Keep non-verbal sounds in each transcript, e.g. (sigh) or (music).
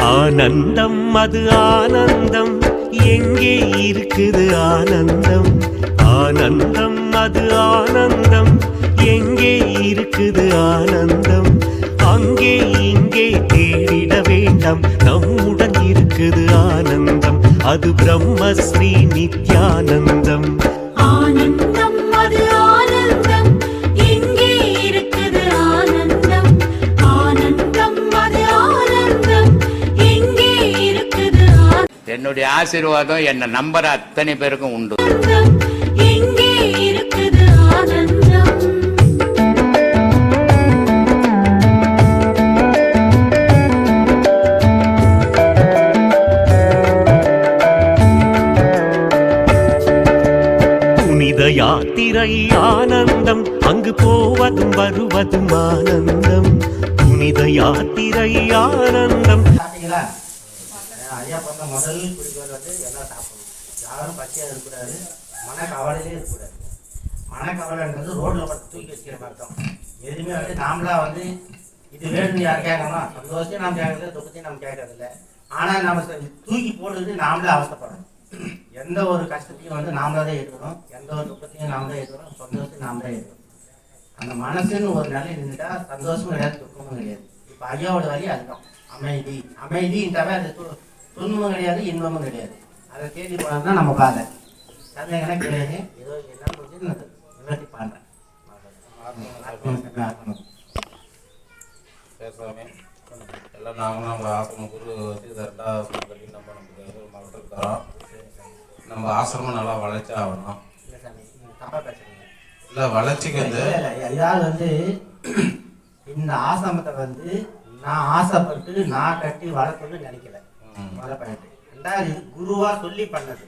ஆனந்தம் அது ஆனந்தம். எங்கே இருக்குது ஆனந்தம்? ஆனந்தம் அது ஆனந்தம். எங்கே இருக்குது ஆனந்தம்? அங்கே இங்கே அது பிரம்மஸ்ரீ நித்யானந்தம். ஆனந்தம் அது ஆனந்தம். எங்கே இருக்குது ஆனந்தம். ஆனந்தம் அது ஆனந்தம். எங்கே இருக்குது என்னுடைய ஆசீர்வாதம் என்னை நம்புற அத்தனை பேருக்கும் உண்டு. யாத்திரை ஆனந்தம் அங்கு போவதும் வருவதும் ஆனந்தம். புனித யாத்திரை ஆனந்தம் சாப்பிட்டீங்களா ஐயா பண்ண முதல் குறிக்கோள் வந்து எல்லாம் சாப்பிடணும் யாரும் பச்சையாக இருக்கக்கூடாது மனக்கவலையிலே இருக்கக்கூடாது. மனக்கவலைன்றது ரோட்டில் பட்டு தூக்கி வச்சுக்கிற மாதிரி எதுவுமே வந்து நாமளா வந்து இது வேணும்னு யார் கேட்கணும் சந்தோஷத்தையும் நாம் கேட்கறது துக்கத்தையும் நம்ம கேட்கறதில்ல. ஆனால் நம்ம தூக்கி போடுறது நாமளே அவஸ்தைப்படணும் எந்த ஒரு கஷ்டத்தையும் வந்து நாமளே தான் எடுக்கணும் எந்த ஒரு துக்கத்தையும் நாம தான் எடுக்கணும் சந்தோஷத்தையும் நாம தான் எடுக்கணும் அந்த மனசுன்னு ஒரு நிலை இருந்துட்டா சந்தோஷமும் கிடையாது துக்கமும் கிடையாது. இப்போ ஐயாவோட வழி அதுதான். அமைதி. அமைதின்றாவே அது துன்பமும் கிடையாது இன்பமும் கிடையாது. அதை தேடி போனது தான் நம்ம பாதை. சந்தேகம்னா கிடையாது. ஏதோ என்ன முடிஞ்சு நான் நிவர்த்தி பண்ணுறேன் எல்லாம் நாங்களும் நம்ம ஆத்ம குரு வச்சு கரெக்டாக நம்ம நமக்கு தரோம் நம்ம ஆசிரமம் நல்லா வளர்ச்சி ஆகணும். இல்லை வளர்ச்சிக்கு வந்து அதாவது வந்து (clears throat) இந்த ஆசிரமத்தை வந்து நான் ஆசைப்பட்டு நான் கட்டி வளர்க்கணும்னு நினைக்கல. ம். முதல்ல பாயிண்ட் ரெண்டாவது குருவா சொல்லி பண்ணது.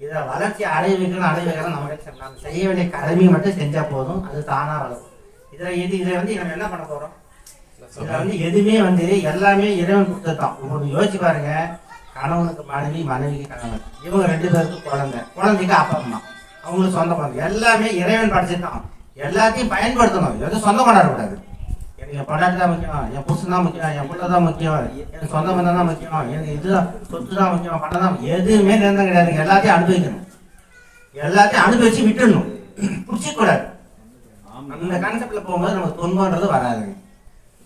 இதை வளர்ச்சி அடைய வைக்கணும் அடைய வைக்கணும் நம்ம கிட்ட நம்ம செய்ய வேண்டிய கடமையை மட்டும் செஞ்சா போதும் அது தானா வளரும். இதில் இது இதை வந்து நம்ம என்ன பண்ண போறோம்? இதுல வந்து எதுவுமே வந்து எல்லாமே இறைவன் கொடுத்ததான் உங்களுக்கு யோசிச்சு பாருங்க. கணவனுக்கு மனைவி மனைவிக்கு கணவன் இவங்க ரெண்டு பேருக்கும் குழந்தை. குழந்தைக்கு அப்பா அம்மா. அவங்களுக்கு சொந்த குழந்தை. எல்லாமே இறைவன் படைச்சிருக்கான். எல்லாத்தையும் பயன்படுத்தணும். எதுவும் சொந்தம் கொண்டாடக்கூடாது எனக்கு என் பொண்டாட்டி தான் முக்கியம். என் புருஷன் தான் முக்கியம். என் பிள்ளை தான் முக்கியம். என் சொந்த பந்தம் தான் முக்கியம். எனக்கு இதுதான் சொத்து தான் முக்கியம். பணம் தான் எதுவுமே நிரந்தரம் கிடையாது. எல்லாத்தையும் அனுபவிக்கணும். எல்லாத்தையும் அனுபவிச்சு விட்டுடணும். பிடிச்சிக்கூடாது அந்த கான்செப்டில் போகும்போது நமக்கு துன்பன்றது வராதுங்க.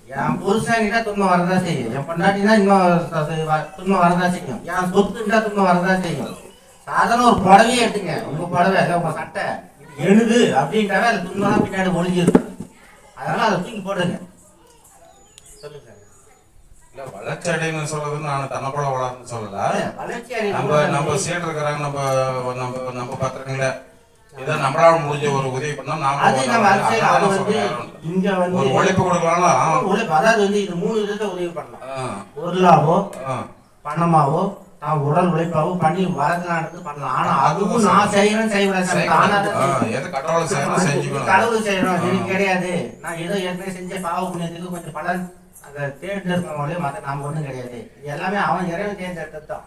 என் புருஷன்கிட்ட துன்பம் வரதா செய்யும் என் பொண்டாட்டினா இன்னும் துன்பம் வரதா செய்யும் என் சொத்துக்கிட்ட துன்பம் வரதா செய்யும் சாதாரண ஒரு புடவையே எடுத்துங்க உங்க புடவை இல்லை உங்க சட்டை எழுது அப்படின்ட்டாவே அது துன்பம்லாம் பின்னாடி ஒளிஞ்சிருக்கு அதனால அதை தூக்கி போடுங்க சொல்லுங்க இல்லை வளர்ச்சி அடையணும்னு சொல்றது நான் தன்னப்பட வளரணும்னு சொல்லல நம்ம நம்ம அடையும் சீட் இருக்கிறாங்க நம்ம நம்ம நம்ம பத்திரங்கள இதை நம்மளால முடிஞ்ச ஒரு உதவி பண்ணா நாம அது நம்ம அரசியல் அது வந்து இங்க ஒரு வந்து உழைப்பு கொடுக்கலாம் உழைப்பு அதாவது வந்து இது மூணு விதத்தை உதவி பண்ணலாம். பொருளாவோ. பணமாவோ நான் உடல் உழைப்பாவோ பண்ணி வளர்க்கலான்றது பண்ணலாம். ஆனா அதுவும் நான் செய்யறேன் செய்வேன் தானா ஆ, எது கடவுளை செய்யணும் செஞ்சுக்கணும். கடவுள் செய்யணும் இது கிடையாது. நான் ஏதோ ஏற்கனவே செஞ்ச பாவ புண்ணியத்துக்கு கொஞ்சம் பலன் அந்த தேடிட்டு இருக்கவங்களே மற்ற நாம ஒண்ணும் கிடையாது. எல்லாமே அவன் இறைவன் தேர்ந்தெடுத்தது தான்.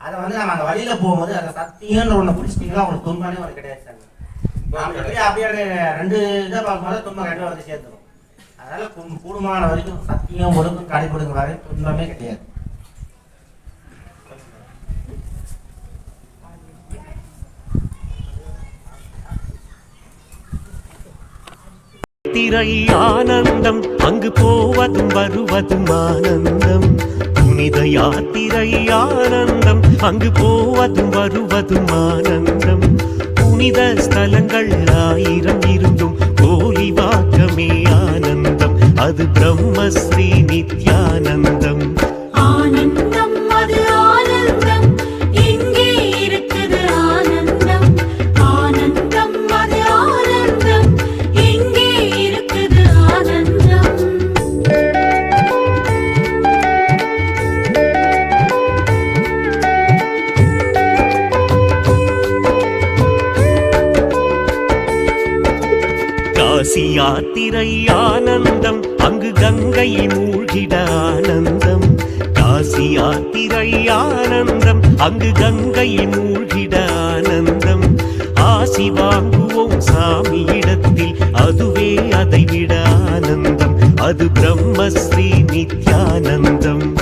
அதை வந்து நம்ம அந்த வழியில போகும்போது அந்த சத்தியன்ற ஒண்ணு பிடிச்சிட்டீங்கன்னா உங்களுக்கு துன்பமே ஒரு கிடையாது சார். நாம அப்படியே ரெண்டு இதை பார்க்கும்போது துன்பம் ரெண்டு வந்து சேர்ந்துடும் அதனால கூடுமான வரைக்கும் சத்தியம் ஒழுங்கும் கடைபிடிங்க வரை துன்பமே கிடையாது. திரை ஆனந்தம் அங்கு போவதும் வருவதும் ஆனந்தம். புனித யாத்திரை ஆனந்தம் அங்கு போவதும் வருவதும் ஆனந்தம். புனித ஸ்தலங்கள் ஆயிரம் இருந்தும் கோலி வாக்கமே ஆனந்தம். அது பிரம்மஸ்ரீ நித்யானந்தம். காசி யாத்திரை ஆனந்தம் அங்கு கங்கை மூழ்கிட ஆனந்தம். காசி யாத்திரை ஆனந்தம் அங்கு கங்கை மூழ்கிட ஆனந்தம். ஆசி வாங்குவோம் சாமியிடத்தில். அதுவே அதைவிட ஆனந்தம். அது பிரம்மஸ்ரீ நித்யானந்தம்.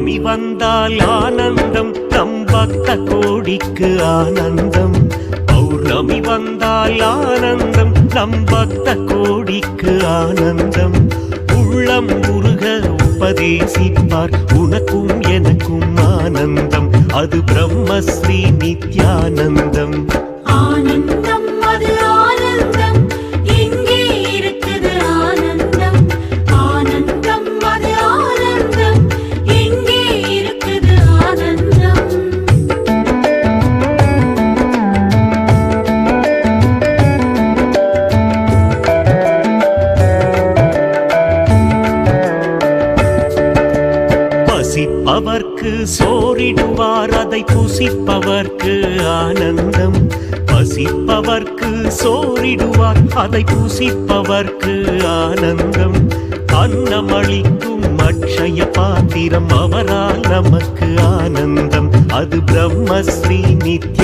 சுவாமி வந்தால் ஆனந்தம் நம் பக்த கோடிக்கு ஆனந்தம். பௌர்ணமி வந்தால் ஆனந்தம் நம் பக்த கோடிக்கு ஆனந்தம். உள்ளம் முருக உபதேசிப்பார் உனக்கும் எனக்கும் ஆனந்தம். அது பிரம்மஸ்ரீ நித்யானந்தம். சோறிடுவார் அதை புசிப்பவர்க்கு ஆனந்தம். பசிப்பவர்க்கு சோறிடுவார் அதை புசிப்பவர்க்கு ஆனந்தம். அன்னமளிக்கும் அக்ஷய பாத்திரம் அவரால் நமக்கு ஆனந்தம். அது பிரம்மஸ்ரீ நித்ய